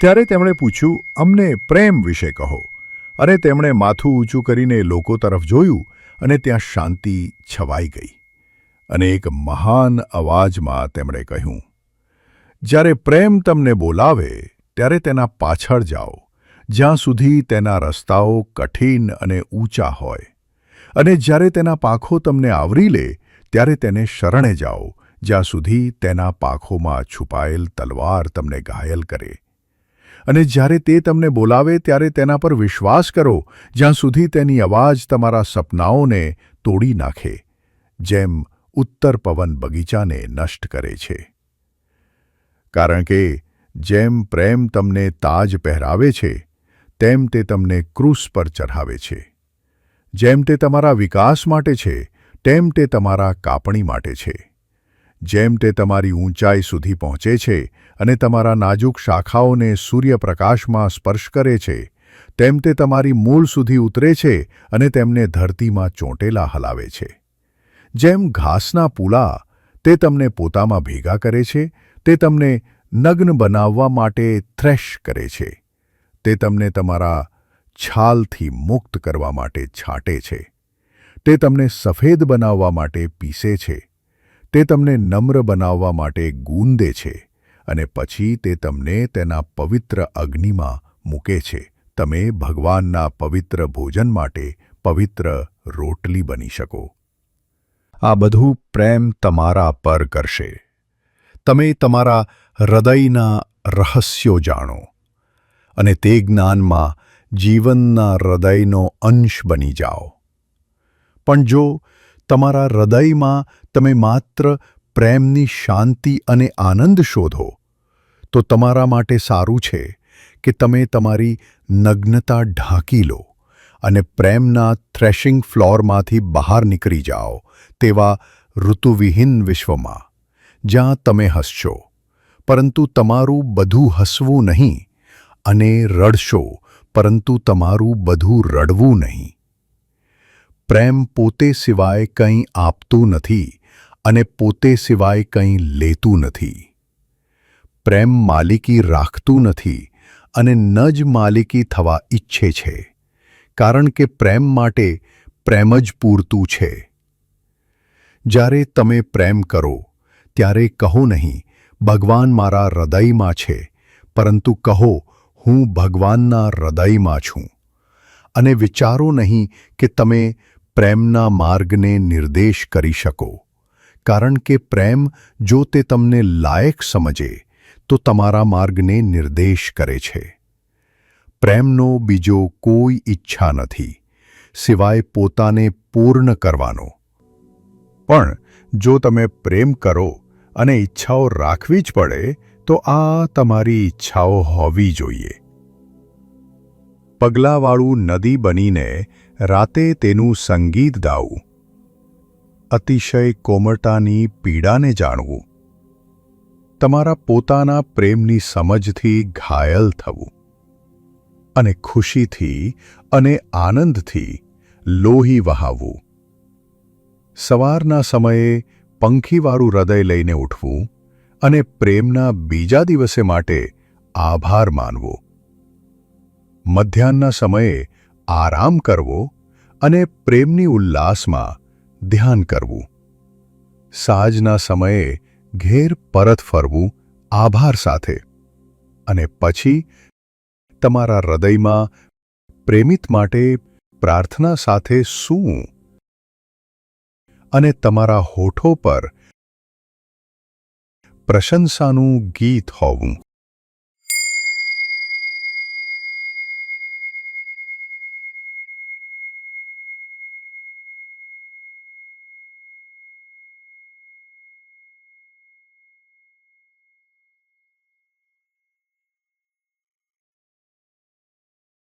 ત્યારે તેમણે પૂછ્યું, અમને પ્રેમ વિશે કહો. અને તેમણે માથું ઊંચું કરીને લોકો તરફ જોયું અને ત્યાં શાંતિ છવાઈ ગઈ. અને એક મહાન અવાજમાં તેમણે કહ્યું, જ્યારે પ્રેમ તમને બોલાવે, ત્યારે તેના પાછળ જાઓ, જ્યાં સુધી તેના રસ્તાઓ કઠિન અને ઊંચા હોય. અને જ્યારે તેના પાખો તમને આવરી લે, ત્યારે તેને શરણે જાઓ, જ્યાં સુધી તેના પાખોમાં છુપાયેલ તલવાર તમને ઘાયલ કરે. અને જ્યારે તે તમને બોલાવે, ત્યારે તેના પર વિશ્વાસ કરો, જ્યાં સુધી તેની અવાજ તમારા સપનાઓને તોડી નાખે, જેમ ઉત્તર પવન બગીચાને નષ્ટ કરે છે. કારણ કે, જેમ પ્રેમ તમને તાજ પહેરાવે છે, તેમ તે તમને ક્રૂસ પર ચઢાવે છે. જેમ તે તમારા વિકાસ માટે છે, તેમ તે તમારા કાપણી માટે છે. જેમ તે તમારી ઊંચાઈ સુધી પહોંચે છે અને તમારા નાજુક શાખાઓને સૂર્યપ્રકાશમાં સ્પર્શ કરે છે, તેમ તે તમારી મૂળ સુધી ઉતરે છે અને તેમને ધરતીમાં ચોંટેલા હલાવે છે. જેમ ઘાસના પૂલા તે તમને પોતામાં ભેગા કરે છે, તે તમને નગ્ન બનાવવા માટે થ્રેશ કરે છે, તે તમને તમારા છાલથી મુક્ત કરવા માટે છાંટે છે, તે તમને સફેદ બનાવવા માટે પીસે છે. તે તમને નમ્ર બનાવવા માટે ગૂંદે છે અને પછી તે તમને તેના પવિત્ર અગ્નિમાં મૂકે છે. તમે ભગવાનના પવિત્ર ભોજન માટે પવિત્ર રોટલી બની શકો. આ બધું પ્રેમ તમારા પર કરશે. તમે તમારા હૃદયના રહસ્યો જાણો અને તે જ્ઞાનમાં જીવનના હૃદયનો અંશ બની જાઓ. પણ જો તમારા હૃદયમાં તમે માત્ર પ્રેમની શાંતિ અને આનંદ શોધો, તો તમારા માટે સારું છે કે તમે તમારી નગ્નતા ઢાંકી લો અને પ્રેમના થ્રેશિંગ ફ્લોરમાંથી બહાર નીકળી જાઓ તેવા ઋતુવિહીન વિશ્વમાં, જ્યાં તમે હસશો. પરંતુ તમારું બધું હસવું નહીં અને રડશો, પરંતુ તમારું બધું રડવું નહીં. પ્રેમ પોતે સિવાય કંઈ આપતું નથી અને પોતે સિવાય કંઈ લેતું નથી. પ્રેમ માલિકી રાખતું નથી અને ન જ માલિકી થવા ઈચ્છે છે, કારણ કે પ્રેમ માટે પ્રેમ જ પૂરતું છે. જ્યારે તમે પ્રેમ કરો, ત્યારે કહો નહીં, ભગવાન મારા હૃદયમાં છે, પરંતુ કહો, હું ભગવાનના હૃદયમાં છું. અને વિચારો નહીં કે તમે પ્રેમના માર્ગને નિર્દેશ કરી શકો. કારણ કે પ્રેમ જો તે તમને લાયક સમજે, તો તમારા માર્ગને નિર્દેશ કરે છે. પ્રેમનો બીજો કોઈ ઈચ્છા નથી, સિવાય પોતાને પૂર્ણ કરવાનો. પણ જો તમે પ્રેમ કરો અને ઈચ્છાઓ રાખવી જ પડે, તો આ તમારી ઈચ્છાઓ હોવી જોઈએ. પગલાવાળું નદી બનીને રાતે તેનું સંગીત ગાવું. અતિશય કોમળતાની પીડાને જાણવું. તમારા પોતાના પ્રેમની સમજથી ઘાયલ થવું. અને ખુશીથી અને આનંદથી લોહી વહાવવું. સવારના સમયે પંખીવાળું હૃદય લઈને ઉઠવું અને પ્રેમના બીજા દિવસે માટે આભાર માનવો. મધ્યાહનના સમયે આરામ કરવો અને પ્રેમની ઉલ્લાસમાં ધ્યાન કરવું. સાંજના સમયે ઘેર પરત ફરવું આભાર સાથે અને પછી તમારા હૃદયમાં પ્રેમિત માટે પ્રાર્થના સાથે સૂવું અને તમારા હોઠો પર પ્રશંસાનું ગીત હોવું.